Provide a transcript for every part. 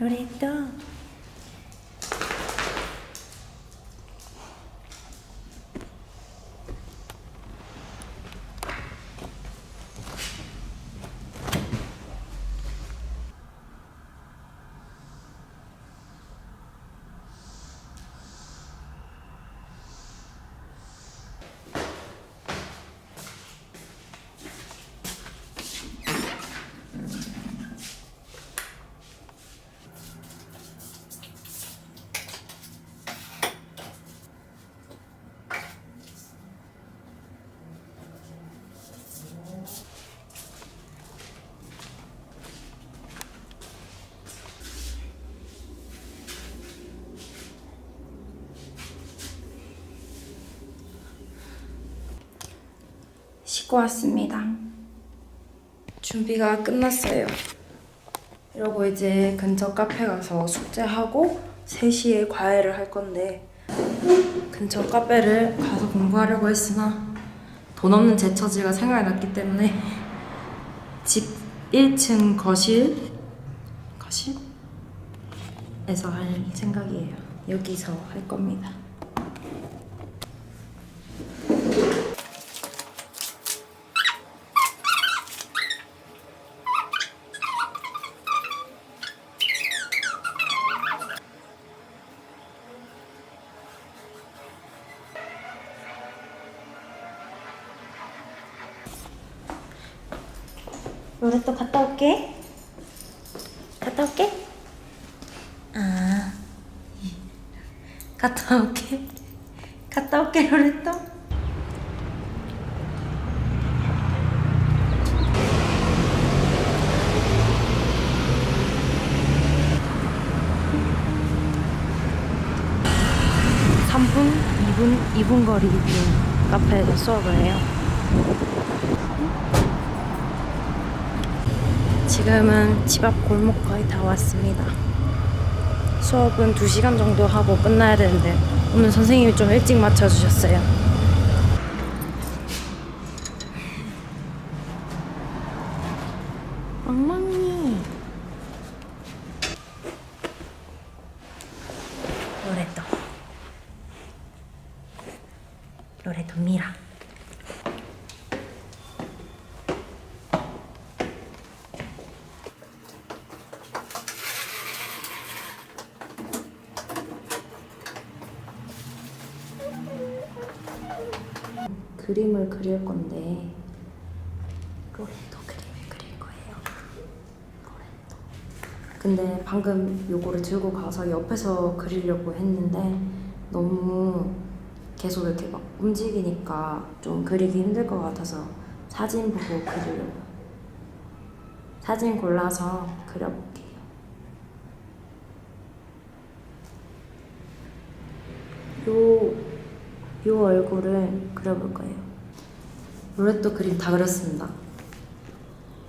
로레또 씻고 왔습니다. 준비가 끝났어요. 이러고 이제 근처 카페 가서 숙제하고 3시에 과외를 할 건데 근처 카페를 가서 공부하려고 했으나 돈 없는 제 처지가 생각이 났기 때문에 집 1층 거실 거실에서 할 생각이에요. 여기서 할 겁니다. 로레 또 갔다 올게. 갔다 올게. 아, 갔다 올게. 갔다 올게, 로레 또. 삼분 2분, 2분 거리 있는 카페에서 수업을 해요. 지금은 집 앞 골목 거의 다 왔습니다. 수업은 2시간 정도 하고 끝나야 되는데 오늘 선생님이 좀 일찍 맞춰주셨어요. 엉망이 로레토 로레토 미라 그림을 그릴 건데 로레토 그림을 그릴 거예요. 로레토. 근데 방금 요거를 들고 가서 옆에서 그리려고 했는데 너무 계속 이렇게 막 움직이니까 좀 그리기 힘들 것 같아서 사진 보고 그리려고. 사진 골라서 그려볼게요. 요, 요 얼굴을 그려볼 거예요. 로레또 그림 다 그렸습니다.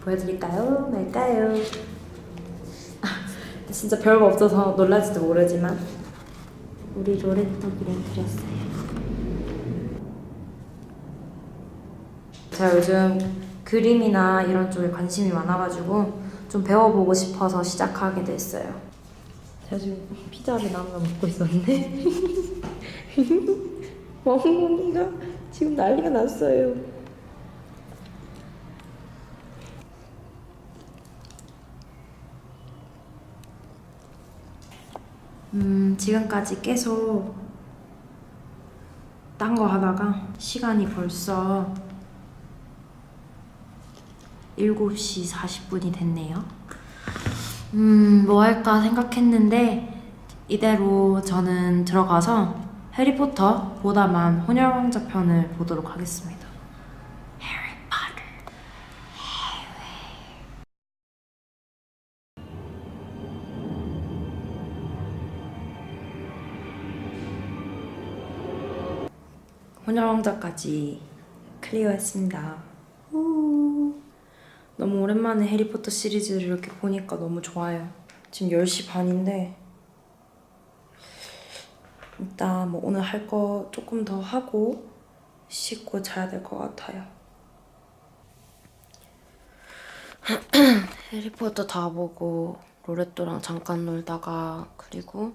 보여드릴까요? 말까요? 아, 진짜 별거 없어서 놀랄지도 모르지만 우리 로레또 그림 그렸어요. 제가 요즘 그림이나 이런 쪽에 관심이 많아가지고 좀 배워보고 싶어서 시작하게 됐어요. 제가 지금 피자를 나눠 먹고 있었는데 멍멍이가 지금 난리가 났어요. 음, 지금까지 계속 딴 거 하다가 시간이 벌써 7시 40분이 됐네요. 음, 뭐 할까 생각했는데 이대로 저는 들어가서 해리포터 보다만 혼혈왕자 편을 보도록 하겠습니다. 해리포터. 혼혈왕자까지 클리어했습니다. 우. 너무 오랜만에 해리포터 시리즈를 이렇게 보니까 너무 좋아요. 지금 10시 반인데 일단 뭐 오늘 할 거 조금 더 하고 씻고 자야 될 것 같아요. 해리포터 다 보고 로레또랑 잠깐 놀다가 그리고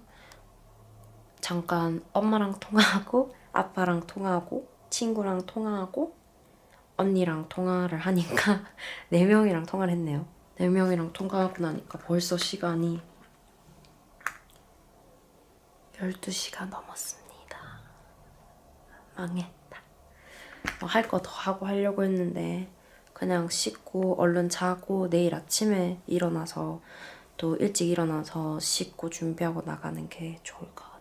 잠깐 엄마랑 통화하고 아빠랑 통화하고 친구랑 통화하고 언니랑 통화를 하니까 네 명이랑 통화를 했네요. 네 명이랑 통화하고 나니까 벌써 시간이 12시가 넘었습니다. 망했다. 뭐 할거 더 하고 하려고 했는데 그냥 씻고 얼른 자고 내일 아침에 일어나서 또 일찍 일어나서 씻고 준비하고 나가는 게 좋을 것 같아요.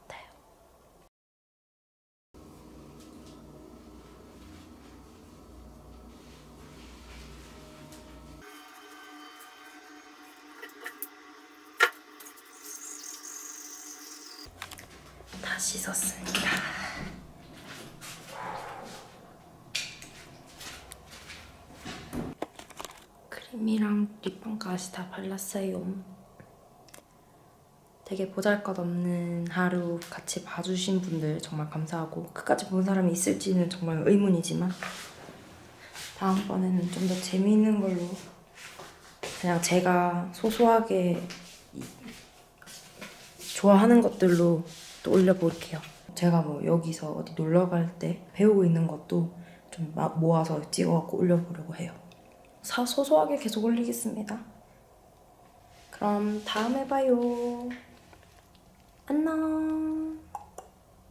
다 씻었습니다. 크림이랑 립밤까지 다 발랐어요. 되게 보잘것없는 하루 같이 봐주신 분들 정말 감사하고 끝까지 본 사람이 있을지는 정말 의문이지만 다음번에는 좀 더 재미있는 걸로 그냥 제가 소소하게 이- 좋아하는 것들로 또 올려볼게요. 제가 뭐 여기서 어디 놀러 갈 때 배우고 있는 것도 좀 마- 모아서 찍어갖고 올려보려고 해요. 사 소소하게 계속 올리겠습니다. 그럼 다음에 봐요. 안녕.